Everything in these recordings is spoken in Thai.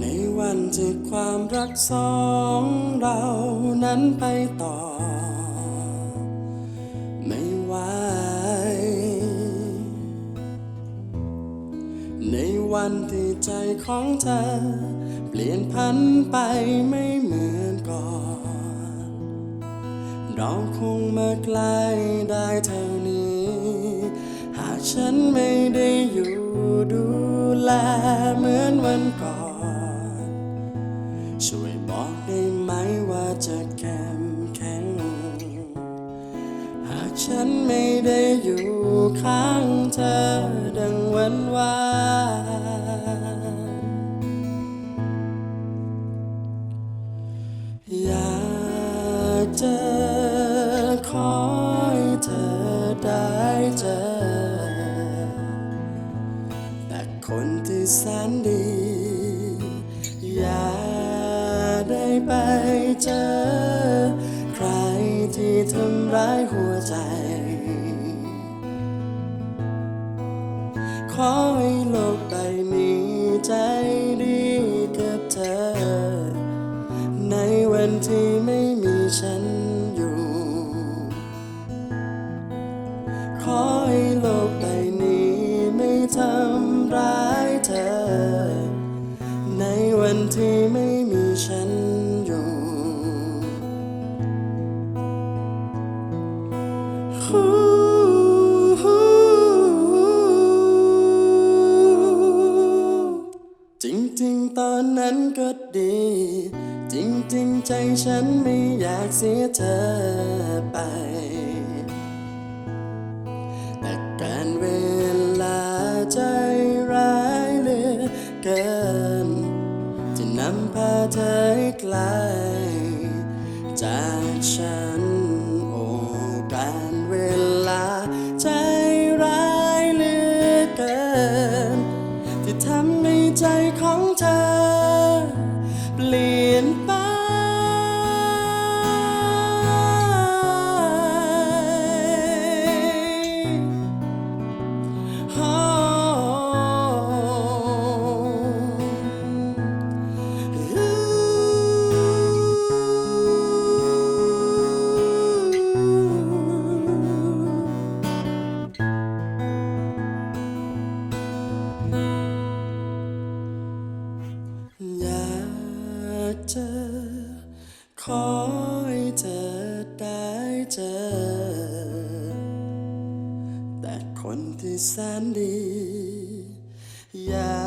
ในวันที่ความรักสองเรานั้นไปต่อ ไม่ไหวในวันที่ใจของเธอ เปลี่ยนพันไปไม่เหมือนก่อน เราคงมาไกลได้เท่านี้ หากฉันไม่ได้อยู่ดูแลเหมือนวันก่อน จะเข้มแข็ง หากฉันไม่ได้อยู่ข้างเธอดังวันวาน ไปเจอ ใครที่ทำร้ายหัวใจ ขอให้โลกใบนี้ใจดีกับเธอ ในวันที่ไม่มีฉัน จริงๆ ตอนนั้นก็ดี จริงๆ ใจฉันไม่อยากเสียเธอไป แต่การเวลาใจร้ายเหลือเกิน จะนำพาเธอให้ไกลจากฉัน เจอ ขอให้เธอได้เจอ แต่คนที่แสนดี อย่า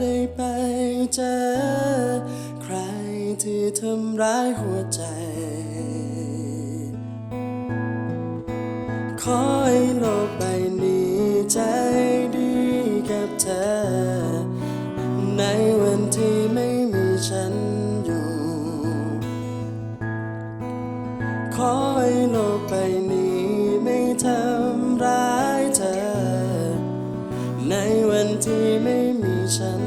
ได้ไปเจอ ใครที่ทำร้ายหัวใจ ขอให้โลกใบนี้ใจดีกับเธอในวัน โลกใบนี้ไม่ทำร้ายเธอ ในวันที่ไม่มีฉัน